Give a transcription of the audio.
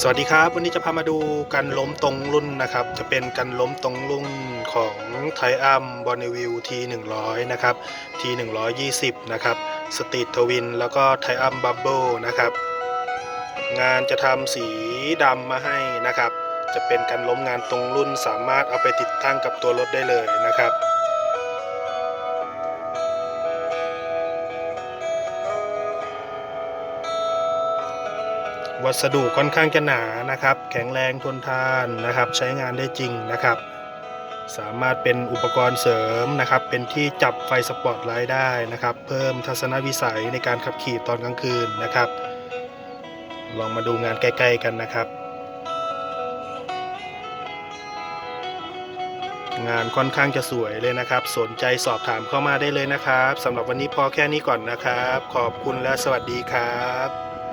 สวัสดีครับ วันนี้จะพามาดูการล้มตรงรุ่นนะครับ จะเป็นการล้มตรงรุ่นของไทอัมบอนวิวที100นะครับที120นะครับสตรีททวินแล้วก็ไทอัมบับเบิลนะครับ งานจะทำสีดำมาให้นะครับ จะเป็นการล้มงานตรงรุ่นสามารถเอาไปติดตั้งกับตัวรถได้เลยนะครับ วัสดุค่อนข้างจะหนานะครับ แข็งแรงทนทานนะครับ ใช้งานได้จริงนะครับ สามารถเป็นอุปกรณ์เสริมนะครับ เป็นที่จับไฟสปอตไลท์ได้นะครับ เพิ่มทัศนวิสัยในการขับขี่ตอนกลางคืนนะครับ ลองมาดูงานใกล้ๆกันนะครับ งานค่อนข้างจะสวยเลยนะครับ สนใจสอบถามเข้ามาได้เลยนะครับสำหรับวันนี้พอแค่นี้ก่อนนะครับ ขอบคุณและสวัสดีครับ